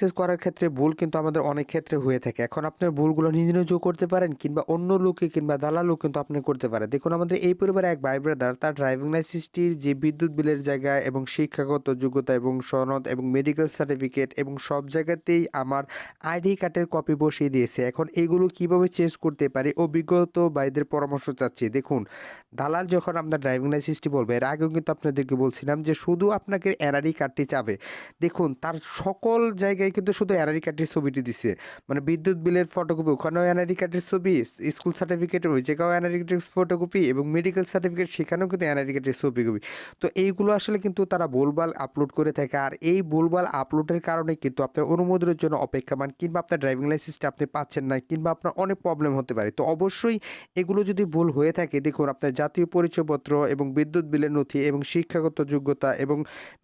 Access করার ক্ষেত্রে ভুল কিন্তু আমাদের অনেক ক্ষেত্রে হয়ে থাকে। এখন আপনার ভুলগুলো নিজে, নিজেও করতে পারেন কিংবা অন্য লোকে কিংবা দালালও কিন্তু আপনি করতে পারেন দেখুন আমাদের এই পরিবারে এক ভাই ব্রাদার তার ড্রাইভিং লাইসেন্সটির যে বিদ্যুৎ বিলের জায়গায় এবং শিক্ষাগত যোগ্যতা এবং সনদ এবং মেডিকেল সার্টিফিকেট এবং সব জায়গাতেই আমার আইডি কার্ডের কপি বসিয়ে দিয়েছে। এখন এগুলো কীভাবে চেঞ্জ করতে পারি অভিজ্ঞত ভাইদের পরামর্শ চাচ্ছি। দেখুন দালাল যখন আপনার ড্রাইভিং লাইসেন্সটি বলবে এর আগেও কিন্তু আপনাদেরকে বলছিলাম যে শুধু আপনাকে এনআরই কার্ডটি চাবে। দেখুন তার সকল জায়গায় কিন্তু শুধু এনআরই কার্ডের ছবিটি দিছে। মানে বিদ্যুৎ বিলের ফটোকপি ওখানেও এনআরই কার্ডের ছবি, স্কুল সার্টিফিকেট ওই জায়গাও এনআরই কার্ডের ফটোকপি এবং মেডিকেল সার্টিফিকেট সেখানেও কিন্তু এনআরই কার্ডের ছবি কপি। তো এইগুলো আসলে কিন্তু তারা ভুলভাল আপলোড করে থাকে। আর এই ভুলভাল আপলোডের কারণে কিন্তু আপনার অনুমোদনের জন্য অপেক্ষমান কিংবা আপনার ড্রাইভিং লাইসেন্সটা আপনি পাচ্ছেন না কিংবা আপনার অনেক প্রবলেম হতে পারে। তো অবশ্যই এগুলো যদি ভুল হয়ে থাকে দেখুন আপনার জাতীয় পরিচয়পত্র এবং বিদ্যুৎ বিলের নথি এবং শিক্ষাগত যোগ্যতা এবং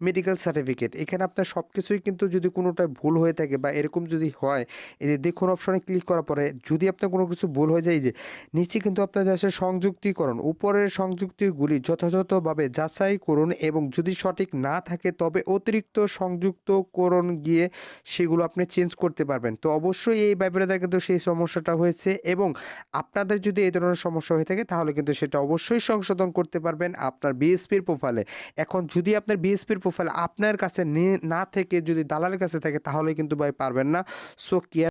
মেডিকেল সার্টিফিকেট এখানে আপনার সব কিছুই কিন্তু যদি কোনোটায় ভুল হয়ে থাকে বা এরকম যদি হয়, এই যে দেখুন অপশনে ক্লিক করার পরে যদি আপনার কোনো কিছু ভুল হয়ে যায় যে নিচে কিন্তু আপনার আসে সংযুক্তিকরণ, উপরের সংযুক্তিগুলি যথাযথভাবে যাচাই করুন এবং যদি সঠিক না থাকে তবে অতিরিক্ত সংযুক্তকরণ গিয়ে সেগুলো আপনি চেঞ্জ করতে পারবেন। তো অবশ্যই এই ভাই-ব্রাদার কিন্তু সেই সমস্যাটা হয়েছে এবং আপনাদের যদি এই ধরনের সমস্যা হয়ে থাকে তাহলে কিন্তু সেটা অবশ্যই সংশোধন করতে পারবেন আপনার বিএসপির প্রোফাইলে। এখন যদি আপনার বিএসপির প্রোফাইল আপনার কাছে না থেকে যদি দালালের কাছে থাকে তাহলে কিন্তু ভাই পারবেন না। So care